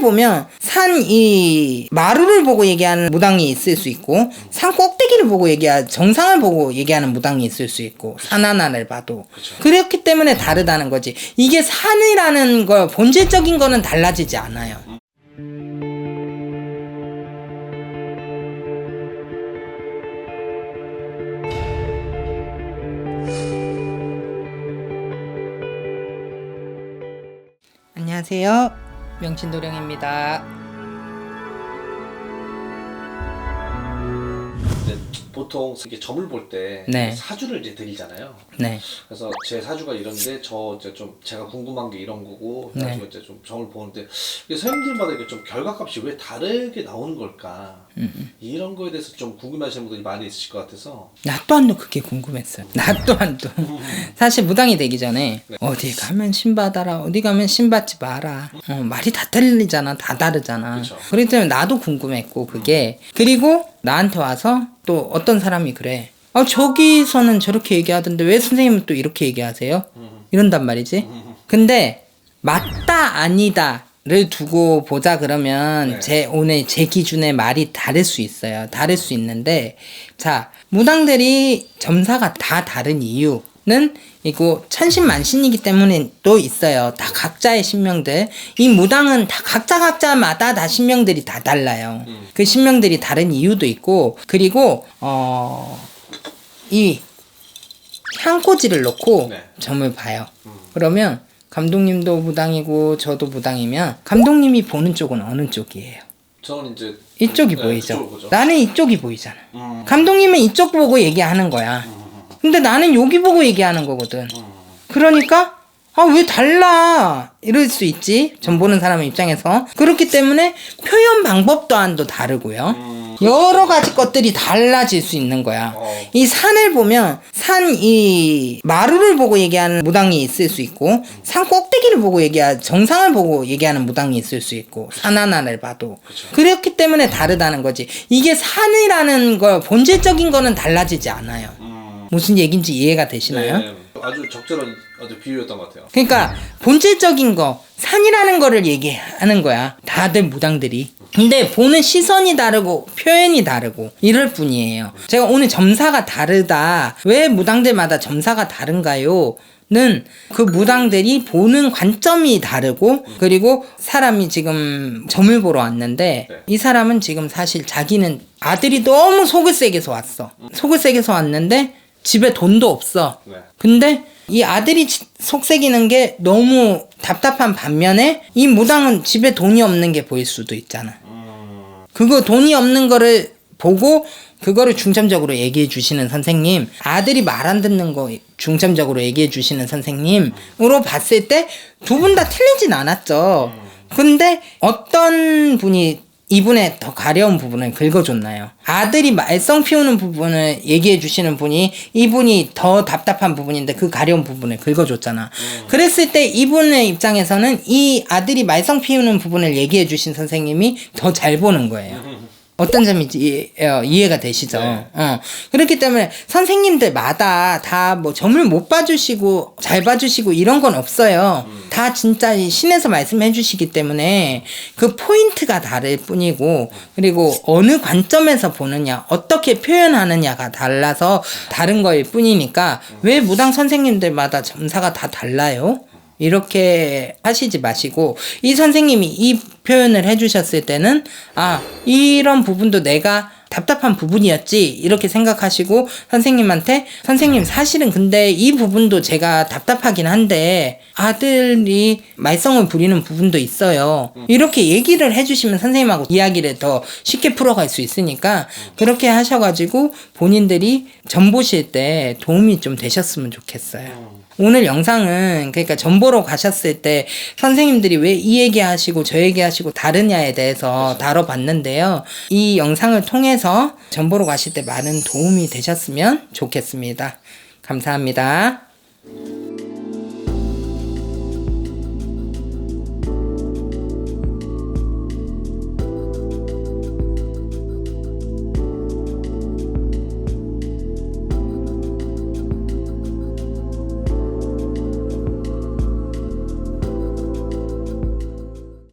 보면 산 이 마루를 보고 얘기하는 무당이 있을 수 있고 산 꼭대기를 보고 얘기하 정상을 보고 얘기하는 무당이 있을 수 있고 산 하나를 봐도 그렇기 때문에 다르다는 거지 이게 산이라는 거 본질적인 거는 달라지지 않아요. 안녕하세요. 명진도령입니다. 보통 이렇게 점을 볼 때 네. 사주를 이제 드리잖아요. 네. 그래서 제 사주가 이런데 저 이제 좀 제가 궁금한 게 이런 거고 네. 나중에 이제 좀 점을 보는데 이게 선생님들마다 이게 좀 결과값이 왜 다르게 나오는 걸까 음, 이런 거에 대해서 좀 궁금해하시는 분들이 많이 있으실 것 같아서 나 또한도 그게 궁금했어요. 나 또한도. 사실 무당이 되기 전에 어디 가면 신 받아라, 어디 가면 신 받지 마라. 어, 말이 다 틀리잖아, 다 다르잖아. 그쵸. 그렇기 때문에 나도 궁금했고 그게 그리고 나한테 와서 또 어떤 사람이 그래. 아 저기서는 저렇게 얘기하던데 왜 선생님은 또 이렇게 얘기하세요? 이런단 말이지. 근데 맞다 아니다 를 두고 보자 그러면 네. 제 오늘 제 기준에 말이 다를 수 있어요. 다를 수 있는데 자 무당들이 점사가 다 다른 이유 는 이거 천신만신이기 때문에 또 있어요. 다 각자의 신명들. 이 무당은 다 각자 각자마다 다 신명들이 다 달라요. 그 신명들이 다른 이유도 있고 그리고 어이 향꽂이를 놓고 네. 점을 봐요. 그러면 감독님도 무당이고 저도 무당이면 감독님이 보는 쪽은 어느 쪽이에요? 저는 이제 이쪽이 네, 보이죠. 나는 이쪽이 보이잖아. 음. 감독님은 이쪽 보고 얘기하는 거야. 근데 나는 여기 보고 얘기하는 거거든. 그러니까 아 왜 달라? 이럴 수 있지. 전 보는 사람 입장에서. 그렇기 때문에 표현 방법 또한도 다르고요. 여러 가지 것들이 달라질 수 있는 거야. 어. 이 산을 보면 산 이 마루를 보고 얘기하는 무당이 있을 수 있고 산 꼭대기를 보고 얘기하 정상을 보고 얘기하는 무당이 있을 수 있고 산 하나를 봐도. 그렇기 때문에 다르다는 거지. 이게 산이라는 거 본질적인 거는 달라지지 않아요. 음. 무슨 얘기인지 이해가 되시나요? 네, 아주 적절한 아주 비유였던 것 같아요. 그러니까 본질적인 거 산이라는 거를 얘기하는 거야. 다들 무당들이. 근데 보는 시선이 다르고 표현이 다르고 이럴 뿐이에요. 제가 오늘 점사가 다르다. 왜 무당들마다 점사가 다른가요? 는그 무당들이 보는 관점이 다르고 그리고 사람이 지금 점을 보러 왔는데 네. 이 사람은 지금 사실 자기는 아들이 너무 속을 세게서 왔어. 속을 세게서 왔는데 집에 돈도 없어 네. 근데 이 아들이 지- 속색이는 게 너무 답답한 반면에 이 무당은 집에 돈이 없는 게 보일 수도 있잖아. 음. 그거 돈이 없는 거를 보고 그거를 중점적으로 얘기해 주시는 선생님, 아들이 말 안 듣는 거 중점적으로 얘기해 주시는 선생님으로 봤을 때 두 분 다 틀리진 않았죠. 근데 어떤 분이 이분의 더 가려운 부분을 긁어줬나요? 아들이 말썽 피우는 부분을 얘기해 주시는 분이 이분이 더 답답한 부분인데 그 가려운 부분을 긁어줬잖아. 그랬을 때 이분의 입장에서는 이 아들이 말썽 피우는 부분을 얘기해 주신 선생님이 더 잘 보는 거예요. 어떤 점인지 이해, 어, 이해가 되시죠? 네. 어. 그렇기 때문에 선생님들마다 다 뭐 점을 못 봐주시고 잘 봐주시고 이런 건 없어요. 다 진짜 이 신에서 말씀해 주시기 때문에 그 포인트가 다를 뿐이고 그리고 어느 관점에서 보느냐 어떻게 표현하느냐가 달라서 다른 거일 뿐이니까 왜 무당 선생님들마다 점사가 다 달라요? 이렇게 하시지 마시고 이 선생님이 이 표현을 해주셨을 때는 아 이런 부분도 내가 답답한 부분이었지 이렇게 생각하시고 선생님한테 선생님 사실은 근데 이 부분도 제가 답답하긴 한데 아들이 말썽을 부리는 부분도 있어요 이렇게 얘기를 해주시면 선생님하고 이야기를 더 쉽게 풀어갈 수 있으니까 그렇게 하셔가지고 본인들이 점 보실 때 도움이 좀 되셨으면 좋겠어요. 오늘 영상은 그러니까 전보러 가셨을 때 선생님들이 왜 이 얘기 하시고 저 얘기 하시고 다르냐에 대해서 다뤄봤는데요. 이 영상을 통해서 전보러 가실 때 많은 도움이 되셨으면 좋겠습니다. 감사합니다.